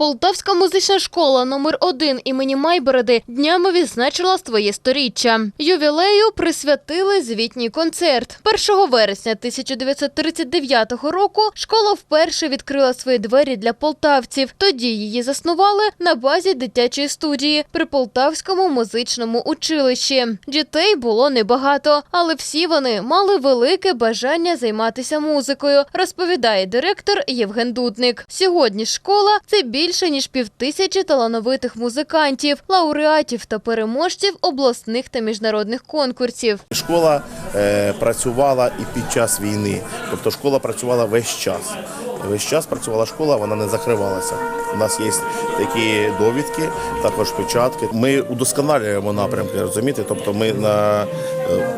Полтавська музична школа номер 1 імені Майбереди днями відзначила своє сторіччя. Ювілею присвятили звітній концерт. 1 вересня 1939 року школа вперше відкрила свої двері для полтавців. Тоді її заснували на базі дитячої студії при Полтавському музичному училищі. Дітей було небагато, але всі вони мали велике бажання займатися музикою, розповідає директор Євген Дудник. Сьогодні школа це більше ніж півтисячі талановитих музикантів, лауреатів та переможців обласних та міжнародних конкурсів. Школа е, працювала і під час війни, тобто школа працювала весь час. Весь час працювала школа, вона не закривалася. У нас є такі довідки, також печатки. Ми удосконалюємо напрямки, розумієте? Тобто ми на е,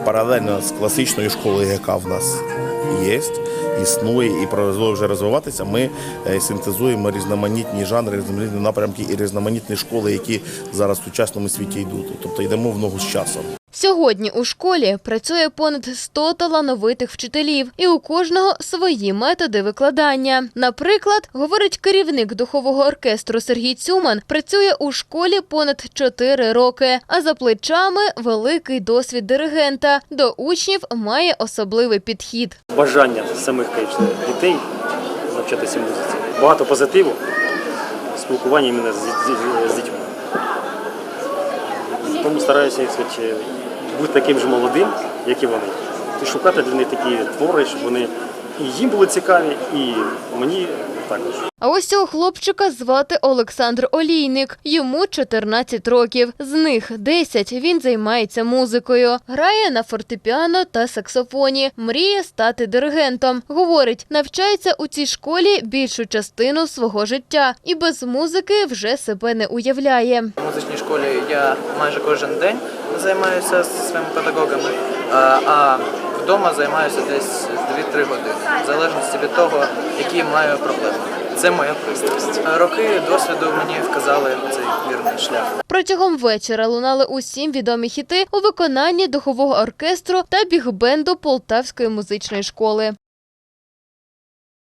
паралельно з класичною школою, яка в нас є, існує і продовжує вже розвиватися. Ми е, синтезуємо різноманітні жанри, різноманітні напрямки і різноманітні школи, які зараз в сучасному світі йдуть. Тобто йдемо в ногу з часом. Сьогодні у школі працює понад 100 талановитих вчителів, і у кожного свої методи викладання. Наприклад, говорить керівник духового оркестру Сергій Цюман, працює у школі понад 4 роки, а за плечами великий досвід диригента. До учнів має особливий підхід. бажання самих дітей навчатися музиці. Багато позитиву, спілкування з дітьми. Стараюся сказати, бути таким же молодим, як і вони. І шукати для них такі твори, щоб вони і їм були цікаві, і мені також. А ось цього хлопчика звати Олександр Олійник. Йому 14 років. З них 10 він займається музикою. Грає на фортепіано та саксофоні. Мріє стати диригентом. Говорить, навчається у цій школі більшу частину свого життя і без музики вже себе не уявляє. В музичній школі я майже кожен день займаюся зі своїми педагогами, а- а вдома займаюся десь 2-3 години, в залежності від того, які маю проблеми. Це моя пристрасть. Роки досвіду мені вказали цей вірний шлях. Протягом вечора лунали усім відомі хіти у виконанні духового оркестру та бігбенду Полтавської музичної школи.